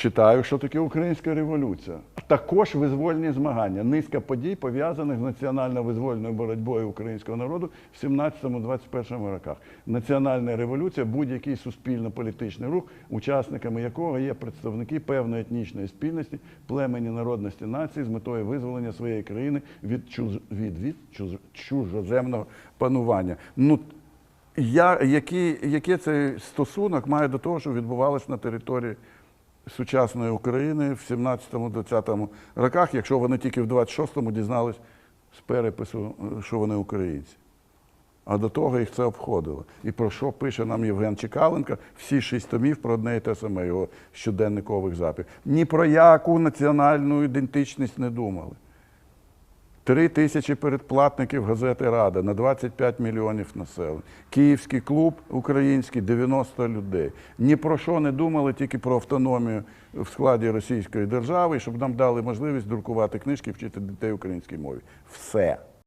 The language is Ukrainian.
Читаю, що таке українська революція. Також визвольні змагання. Низка подій пов'язаних з національно-визвольною боротьбою українського народу в 17-21 роках. Національна революція будь-який суспільно-політичний рух, учасниками якого є представники певної етнічної спільності, племені народності нації з метою визволення своєї країни від, чуз... від, від чуз... чужоземного панування. Ну, я, який, який цей стосунок має до того, що відбувалося на території сучасної України в 17-20 роках, якщо вони тільки в 26-му дізнались з перепису, е, що вони українці. А до того їх це обходило. І про що пише нам Євген Чекаленко всі шість томів про одне і те саме його щоденникових запів. Ні про яку національну ідентичність не думали. Три тисячі передплатників газети Рада на 25 мільйонів населення. Київський клуб український 90 людей. Ні про що не думали, тільки про автономію в складі Російської держави, щоб нам дали можливість друкувати книжки, вчити дітей українській мові. Все.